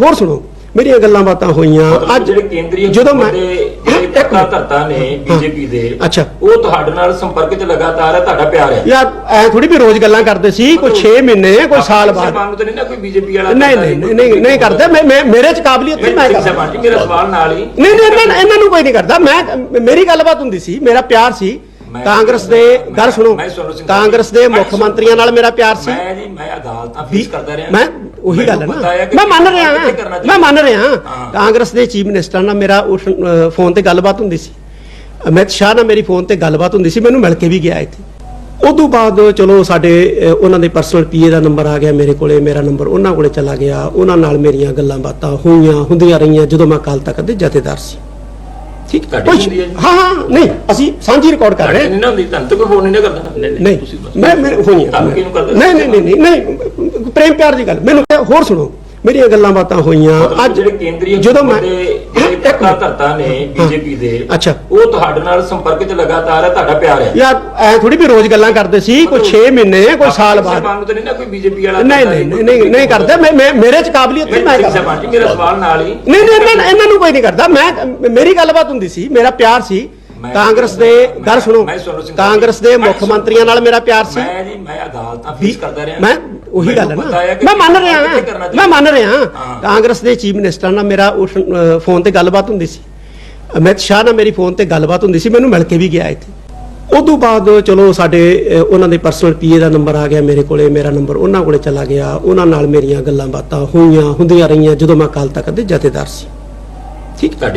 ਹੋਰ ਸੁਣੋ ਮੇਰੀਆਂ ਗੱਲਾਂ ਬਾਤਾਂ ਹੋਈਆਂ। ਅੱਜ ਜਿਹੜੇ ਕੇਂਦਰੀ ਜਦੋਂ ਮੈਂ ਜਿਹੜੇ ਧਰਤਾ ਨੇ ਬੀਜੇਪੀ ਦੇ ਅੱਛਾ। ਉਹ ਤੁਹਾਡੇ ਨਾਲ ਸੰਪਰਕ 'ਚ ਲਗਾਤਾਰ ਹੈ ਤੁਹਾਡਾ ਪਿਆਰ ਹੈ। ਯਾਰ ਐ ਥੋੜੀ ਵੀ ਰੋਜ਼ ਗੱਲਾਂ ਕਰਦੇ ਸੀ ਕੋਈ 6 ਮਹੀਨੇ ਕੋਈ ਸਾਲ ਬਾਅਦ। ਮੰਗ ਤਾਂ ਨਹੀਂ ਨਾ ਕੋਈ ਬੀਜੇਪੀ ਵਾਲਾ ਨਹੀਂ ਨਹੀਂ ਨਹੀਂ ਨਹੀਂ ਨਹੀਂ ਕਰਦੇ। ਮੈਂ ਮੇਰੇ ਚ ਕਾਬਲੀਅਤ ਨਹੀਂ ਮੈਂ ਕਰਦਾ। ਮੇਰਾ ਸਵਾਲ ਨਾਲ ਹੀ। ਨਹੀਂ ਨਹੀਂ ਇਹਨਾਂ ਨੂੰ ਕੋਈ ਨਹੀਂ ਕਰਦਾ। ਮੈਂ ਮੇਰੀ ਗੱਲਬਾਤ ਹੁੰਦੀ ਸੀ ਮੇਰਾ ਪਿਆਰ ਸੀ। ਕਾਂਗਰਸ ਦੇ ਗੱਲ ਸੁਣੋ। ਕਾਂਗਰਸ ਦੇ ਮੁੱਖ। ਮੰਤਰੀਆਂ ਨਾਲ ਮੇਰਾ ਪਿਆਰ ਸੀ। ਮੈਂ ਜੀ ਮੈਂ ਅਦਾਲਤਾਂ ਫੇਸ ਕਰਦਾ ਰਿਹਾ। ਮੈਂ ਉਹੀ ਗੱਲ ਹੈ ਨਾ। ਮੈਂ ਮੰਨ ਰਿਹਾ ਮੈਂ ਮੰਨ ਰਿਹਾ ਹਾਂ। ਕਾਂਗਰਸ ਦੇ ਚੀਫ ਮਿਨਿਸਟਰ ਨਾਲ ਮੇਰਾ ਉਸ ਫੋਨ ਤੇ ਗੱਲਬਾਤ ਹੁੰਦੀ ਸੀ। ਅਮਿਤ ਸ਼ਾਹ ਨਾਲ ਮੇਰੀ ਫੋਨ ਤੇ ਗੱਲਬਾਤ ਹੁੰਦੀ ਸੀ। ਮੈਨੂੰ ਮਿਲ ਕੇ ਵੀ ਗਿਆ ਇੱਥੇ। ਉਦੋਂ ਬਾਅਦ ਚਲੋ ਸਾਡੇ ਉਹਨਾਂ ਦੇ ਪਰਸਨਲ ਪੀਏ ਦਾ ਨੰਬਰ ਆ ਗਿਆ ਮੇਰੇ ਕੋਲੇ। ਮੇਰਾ ਨੰਬਰ ਉਹਨਾਂ ਕੋਲੇ ਚਲਾ ਗਿਆ। ਉਹਨਾਂ ਨਾਲ ਮੇਰੀਆਂ ਗੱਲਾਂ ਬਾਤਾਂ ਹੋਈਆਂ ਹੁੰਦੀਆਂ ਰਹੀਆਂ ਜਦੋਂ ਮੈਂ ਕੱਲ ਤੱਕ ਦੇ ਜਥੇਦਾਰ ਸੀ। ਠੀਕ ਤੁਹਾਡੀ ਹੁੰਦੀ ਹੈ ਜੀ? ਹਾਂ ਹਾਂ ਨਹੀਂ ਅਸੀਂ ਸਾਂਝੀ ਰਿਕਾਰਡ ਕਰ ਰਹੇ ਹਾਂ। ਨਹੀਂ ਨਾ ਹੁੰਦੀ ਤੁਹਾਨੂੰ ਤਾਂ ਕੋਈ ਫੋਨ ਨਹੀਂ ਕਰਦਾ। ਨਹੀਂ ਤੁਸੀਂ ਬਸ ਮੈਂ ਮੈਂ ਹੋਈ ਨਹੀਂ ਨਹੀਂ ਨਹੀਂ ਨਹੀਂ ਪ੍ਰੇਮ ਪਿਆਰ ਦੀ ਗੱਲ। ਮੈਨੂੰ ਹੋਰ ਸੁਣੋ। ਮੇਰੀਆਂ ਗੱਲਾਂ ਬਾਤਾਂ ਹੋਈਆਂ। ਅੱਜ ਜਿਹੜੇ ਕੇਂਦਰੀ ਜਦੋਂ ਮੈਂ ਜਿਹੜੇ ਇੱਕ ਪੱਕਾ। ਧਰਤਾ ਨੇ ਬੀਜੇਪੀ ਦੇ ਅੱਛਾ। ਉਹ ਤੁਹਾਡੇ ਨਾਲ ਸੰਪਰਕ 'ਚ ਲਗਾਤਾਰ ਹੈ ਤੁਹਾਡਾ ਪਿਆਰ ਹੈ? ਯਾਰ ਐ ਥੋੜੀ ਵੀ ਰੋਜ਼ ਗੱਲਾਂ ਕਰਦੇ ਸੀ ਕੋਈ 6 ਮਹੀਨੇ ਕੋਈ ਸਾਲ ਬਾਅਦ। ਮੰਗ ਤਾਂ ਨਹੀਂ ਨਾ ਕੋਈ ਬੀਜੇਪੀ ਵਾਲਾ ਨਹੀਂ ਨਹੀਂ ਨਹੀਂ ਨਹੀਂ ਕਰਦੇ। ਮੈਂ ਮੇਰੇ ਚ ਕਾਬਲੀਅਤ ਨਹੀਂ ਮੈਂ ਕਰਦਾ। ਮੇਰਾ ਸਵਾਲ ਨਾਲ ਹੀ। ਨਹੀਂ ਨਹੀਂ ਇਹਨਾਂ ਇਹਨਾਂ ਨੂੰ ਕੋਈ ਨਹੀਂ ਕਰਦਾ। ਮੈਂ ਮੇਰੀ ਗੱਲਬਾਤ ਹੁੰਦੀ ਸੀ ਮੇਰਾ ਪਿਆਰ ਸੀ। ਕਾਂਗਰਸ ਦੇ ਗੱਲ ਸੁਣੋ। ਕਾਂਗਰਸ ਦੇ ਮੁੱਖ। ਮੰਤਰੀਆਂ ਨਾਲ ਮੇਰਾ ਪਿਆਰ ਸੀ। ਮੈਂ ਜੀ ਮੈਂ ਅਦਾਲਤਾਂ ਫੇਸ ਕਰਦਾ ਰਿਹਾ। ਮੈਂ ਉਹੀ ਗੱਲ ਹੈ ਨਾ। ਮੈਂ ਮੰਨ ਰਿਹਾ। ਮੈਂ ਮੰਨ ਰਿਹਾ। ਕਾਂਗਰਸ ਦੇ ਚੀਫ ਮਿਨਿਸਟਰ ਨਾਲ ਮੇਰਾ ਉਸ ਫੋਨ ਤੇ ਗੱਲਬਾਤ ਹੁੰਦੀ ਸੀ। ਅਮਿਤ ਸ਼ਾਹ ਨਾਲ ਮੇਰੀ ਫੋਨ ਤੇ ਗੱਲਬਾਤ ਹੁੰਦੀ ਸੀ ਮੈਨੂੰ ਮਿਲ ਕੇ ਵੀ ਗਿਆ ਇੱਥੇ। ਉਦੋਂ ਬਾਅਦ ਚਲੋ ਸਾਡੇ ਉਹਨਾਂ ਦੇ ਪਰਸਨਲ ਪੀਏ ਦਾ ਨੰਬਰ ਆ ਗਿਆ ਮੇਰੇ ਕੋਲੇ ਮੇਰਾ ਨੰਬਰ ਉਹਨਾਂ ਕੋਲੇ ਚਲਾ ਗਿਆ। ਉਹਨਾਂ ਨਾਲ ਮੇਰੀਆਂ ਗੱਲਾਂ ਬਾਤਾਂ ਹੋਈਆਂ ਹੁੰਦੀਆਂ ਰਹੀਆਂ ਜਦੋਂ ਮੈਂ ਕੱਲ ਤੱਕ ਦੇ ਜਥੇਦਾਰ ਸੀ। ਠੀਕ ਹੈ?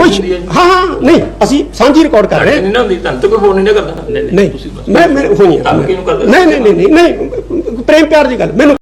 ਹਾਂ ਹਾਂ ਨਹੀਂ ਅਸੀਂ ਸਾਂਝੀ ਰਿਕਾਰਡ ਕਰ ਰਹੇ ਹਾਂ। ਨਹੀਂ ਨਾ ਹੁੰਦੀ ਤੁਹਾਨੂੰ ਕੋਈ ਫੋਨ ਨਹੀਂ ਕਰਦਾ। ਨਹੀਂ ਮੈਂ ਮੈਂ ਹੋਈ ਤੁਹਾਨੂੰ ਕਿਹਨੂੰ ਕਰਦਾ ਨਹੀਂ ਨਹੀਂ ਨਹੀਂ ਨਹੀਂ ਨਹੀਂ ਪ੍ਰੇਮ ਪਿਆਰ ਦੀ ਗੱਲ। ਮੈਨੂੰ